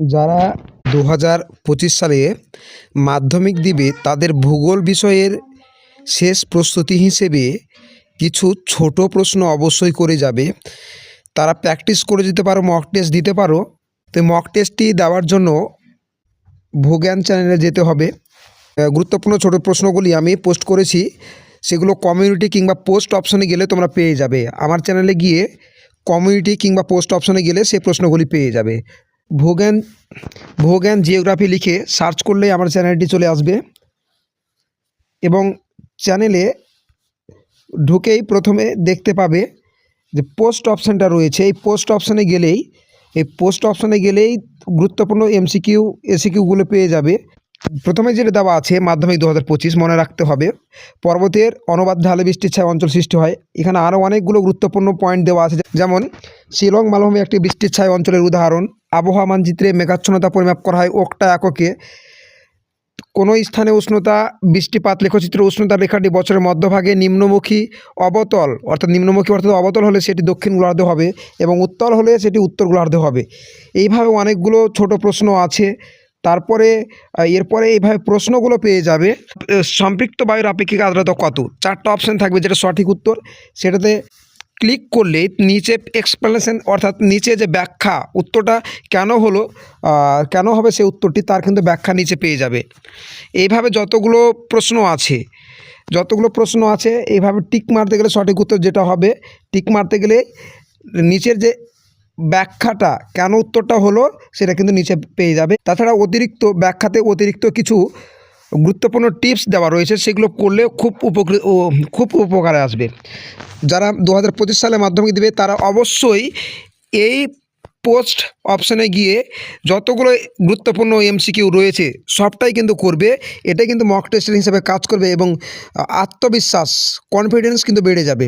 যারা দু হাজার পঁচিশ সালে মাধ্যমিক দিবে, তাদের ভূগোল বিষয়ের শেষ প্রস্তুতি হিসেবে কিছু ছোট প্রশ্ন অবশ্যই করে যাবে। তারা প্র্যাকটিস করে যেতে পারো মক টেস্ট দিতে পারো। তো মক টেস্টটি দেওয়ার জন্য ভূজ্ঞান চ্যানেলে যেতে হবে। গুরুত্বপূর্ণ ছোট প্রশ্নগুলি আমি পোস্ট করেছি। সেগুলো কমিউনিটি কিংবা পোস্ট অপশনে গেলে তোমরা পেয়ে যাবে। আমার চ্যানেলে গিয়ে কমিউনিটি কিংবা পোস্ট অপশনে গেলে সেই প্রশ্নগুলি পেয়ে যাবে। ভূজ্ঞান ভোগেন জিওগ্রাফি লিখে সার্চ করলেই আমার চ্যানেলটি চলে আসবে। এবং চ্যানেলে ঢুকেই প্রথমে দেখতে পাবে যে পোস্ট অপশানটা রয়েছে। এই পোস্ট অপশানে গেলেই, এই পোস্ট অপশানে গেলেই গুরুত্বপূর্ণ এমসিকিউ এসিকিউগুলো পেয়ে যাবে। প্রথমে যেটা দেওয়া আছে, মাধ্যমিক দু হাজার পঁচিশ, মনে রাখতে হবে। পর্বতের অনবাদ ঢালে বৃষ্টির ছায় অঞ্চল সৃষ্টি হয়। এখানে আরও অনেকগুলো গুরুত্বপূর্ণ পয়েন্ট দেওয়া আছে, যেমন শিলং মালভূমি একটি বৃষ্টির ছায় অঞ্চলের উদাহরণ। আবহাওয়া মানচিত্রে মেঘাচ্ছন্নতা পরিমাপ করা হয় ওকটা এককে। কোনো স্থানে উষ্ণতা, বৃষ্টিপাত লেখচিত্র উষ্ণতা রেখাটি বছরের মধ্যভাগে নিম্নমুখী অবতল, অর্থাৎ নিম্নমুখী অর্থাৎ অবতল হলে সেটি দক্ষিণ গোলার্ধ হবে এবং উত্তল হলে সেটি উত্তর গোলার্ধ হবে। এইভাবে অনেকগুলো ছোট প্রশ্ন আছে। তারপরে এরপরে এইভাবে প্রশ্নগুলো পেয়ে যাবে। সম্পৃক্ত বায়ুর আপেক্ষিক আর্দ্রতা কত? চারটা অপশান থাকবে যেটা সঠিক উত্তর। সেটাতে ক্লিক করলে নিচে এক্সপ্লেনেশন অর্থাৎ নিচে যে ব্যাখ্যা, উত্তরটা কেন হলো কেন হবে সেই উত্তরটি, তার কিন্তু ব্যাখ্যা নিচে পেয়ে যাবে। এইভাবে যতগুলো প্রশ্ন আছে, যতগুলো প্রশ্ন আছে, এইভাবে টিক মারতে গেলে সঠিক উত্তর যেটা হবে, টিক মারতে গেলে নিচের যে ব্যাখ্যাটা কেন উত্তরটা হলো সেটা কিন্তু নিচে পেয়ে যাবে। তাছাড়া অতিরিক্ত ব্যাখ্যাতে অতিরিক্ত কিছু গুরুত্বপূর্ণ টিপস দেওয়া রয়েছে, সেগুলো করলে খুব উপকৃত খুব উপকারে আসবে। যারা দু হাজার পঁচিশ সালে মাধ্যমিক দেবে, তারা অবশ্যই এই পোস্ট অপশানে গিয়ে যতগুলো গুরুত্বপূর্ণ এমসিকিউ রয়েছে, সবটাই কিন্তু করবে। এটাই কিন্তু মক টেস্টের হিসাবে কাজ করবে এবং আত্মবিশ্বাস কনফিডেন্স কিন্তু বেড়ে যাবে।